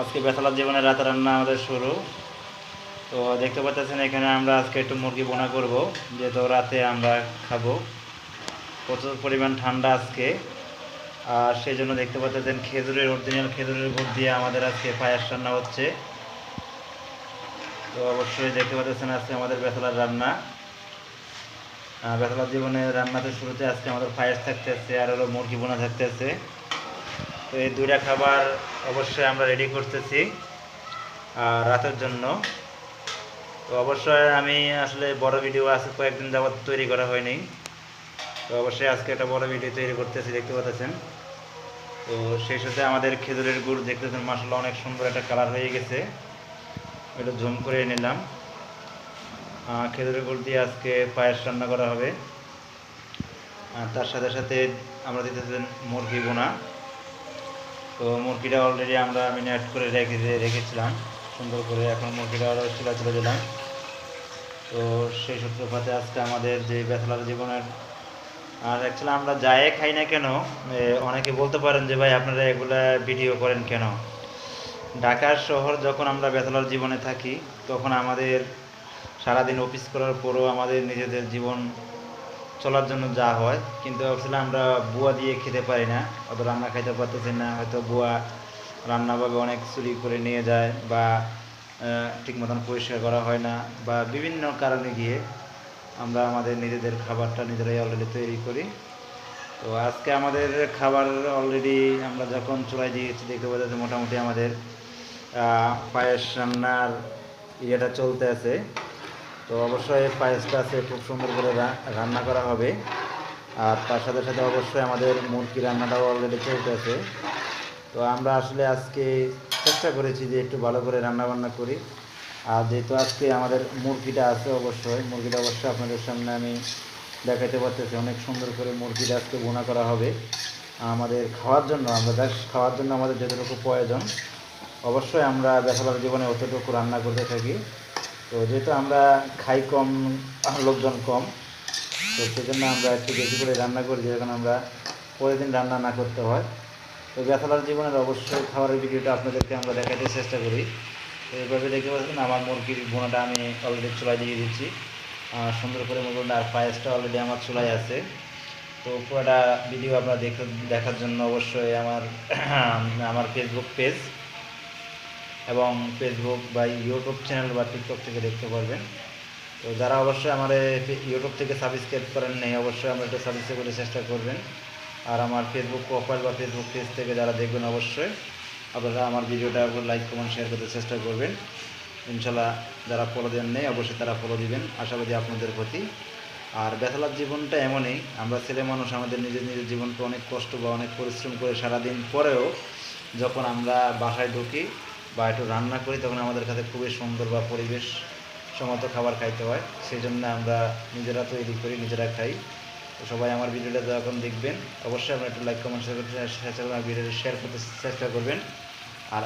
আজকে বেতলার জীবনের রাতে রান্না আমাদের শুরু। তো দেখতে পাচ্ছেন এখানে আমরা আজকে একটু মুরগি বোনা করব, যেহেতু রাতে আমরা খাব। প্রচুর পরিমাণ ঠান্ডা আজকে। আর সেই জন্য দেখতে পাচ্ছেন খেজুরের অরিজিনাল খেজুরের গুড় দিয়ে আমাদের আজকে পায়েস রান্না হচ্ছে। তো অবশ্যই দেখতে পাচ্ছেন আজকে আমাদের বেতলার রান্না। বেতলার জীবনে রান্নাতে শুরুতে আজকে আমাদের পায়েস থাকতেছে, আর হলো মুরগি বোনা থাকতেছে। এই দুইটা খাবার অবশ্যই আমরা রেডি করতেছি, আর রাতের জন্য। তো অবশ্যই আমি আসলে বড় ভিডিও আছে, কয়েকদিন যাবত তৈরি করা হয়নি। তো অবশ্যই আজকে একটা বড় ভিডিও তৈরি করতেছি, দেখতে পাচ্ছেন। তো সেই সাথে আমাদের খেজুরের গুড় দেখতেছেন মাসাল্লাহ অনেক সুন্দর একটা কালার হয়ে গেছে। এটা ঝুম করে নিলাম। খেজুরের গুড় দিয়ে আজকে পায়েস রান্না করা হবে। তার সাথে সাথে আমরা দিতেছেন মুরগি বোনা তো মুরগিটা অলরেডি আমরা মিনিট করে রেখে রেখেছিলাম। সুন্দর করে এখন মুরগিটা আরও চুলা চলে দিলাম। তো সেই সূত্রপাতে আজকে আমাদের যে বেতলার জীবনের, আর অ্যাকচুয়ালি আমরা যাই খাই না কেন অনেকে বলতে পারেন যে ভাই আপনারা এগুলা ভিডিও করেন কেন? ঢাকার শহর যখন আমরা বেতলার জীবনে থাকি, তখন আমাদের সারাদিন অফিস করার পরও আমাদের নিজেদের জীবন চলার জন্য যা হয়। কিন্তু আসলে আমরা বুয়া দিয়ে খেতে পারি না, অত রান্না খাইতে পারতেছি না। হয়তো বুয়া রান্নাভাবে অনেক চুরি করে নিয়ে যায় বা ঠিক মতন পরিষ্কার করা হয় না বা বিভিন্ন কারণে গিয়ে আমরা আমাদের নিজেদের খাবারটা নিজেরাই অলরেডি তৈরি করি। তো আজকে আমাদের খাবার অলরেডি আমরা যখন চুলাই দিয়েছি দেখতে পাচ্ছি মোটামুটি আমাদের পায়েস রান্নার ইয়েটা চলতে আছে। তো অবশ্যই পায়েসটা আছে, খুব সুন্দর করে রান্না করা হবে। আর তার সাথে সাথে অবশ্যই আমাদের মুরগি রান্নাটাও অলরেডি চলতে আছে। তো আমরা আসলে আজকে চেষ্টা করেছি যে একটু ভালো করে রান্না বান্না করি। আর যেহেতু আজকে আমাদের মুরগিটা আছে অবশ্যই, মুরগিটা অবশ্যই আপনাদের সামনে আমি দেখাতে পারতেছি, অনেক সুন্দর করে মুরগিটা আজকে বোনা করা হবে। আমাদের খাওয়ার জন্য, আমরা জাস্ট খাওয়ার জন্য আমাদের যতটুকু প্রয়োজন, অবশ্যই আমরা বেসালার জীবনে অতটুকু রান্না করতে থাকি। তো যেহেতু আমরা খাই কম, লোকজন কম, তো সেজন্য আমরা একটু বেশি করে রান্না করি যখন আমরা প্রতিদিন রান্না না করতে হয়। তো বেসালার জীবনের অবশ্যই খাবারের ভিডিওটা আপনাদেরকে আমরা দেখাতে চেষ্টা করি। তো এইভাবে দেখতে পাচ্ছেন আমার মুরগির বোনাটা আমি অলরেডি চুলাই দিয়ে দিচ্ছি। সুন্দর করে মুরগিটা, আর পায়েসটা অলরেডি আমার চুলায় আছে। তো পুরোটা ভিডিও আপনারা দেখ দেখার জন্য অবশ্যই আমার আমার ফেসবুক পেজ এবং ফেসবুক বা ইউটিউব চ্যানেল বা টিকটক থেকে দেখতে পারবেন। তো যারা অবশ্যই আমার ইউটিউব থেকে সাবস্ক্রাইব করেন নেই, অবশ্যই আমরা একটু সাবস্ক্রাইব করতে চেষ্টা করবেন। আর আমার ফেসবুক প্রোফাইল বা ফেসবুক পেজ থেকে যারা দেখবেন, অবশ্যই আপনারা আমার ভিডিওটা লাইক কমেন্ট শেয়ার করতে চেষ্টা করবেন। ইনশাল্লাহ যারা ফলো দেন নেই, অবশ্যই তারা ফলো দিবেন। আশাবাদী আপনাদের প্রতি আর বেতলার জীবনটা এমনই, আমরা ছেলে মানুষ, আমাদের নিজের নিজের জীবনকে অনেক কষ্ট বা অনেক পরিশ্রম করে সারাদিন পরেও যখন আমরা বাসায় ঢুকি বা একটু রান্না করি তখন আমাদের কাছে খুবই সুন্দর বা পরিবেশ সমত খাবার খাইতে হয় সেই জন্য আমরা নিজেরা তৈরি করি নিজেরা খাই তো সবাই আমার ভিডিওটা যখন দেখবেন অবশ্যই আপনারা একটু লাইক কমেন্ট শেয়ার করতে ভিডিওটা শেয়ার করতে চেষ্টা করবেন আর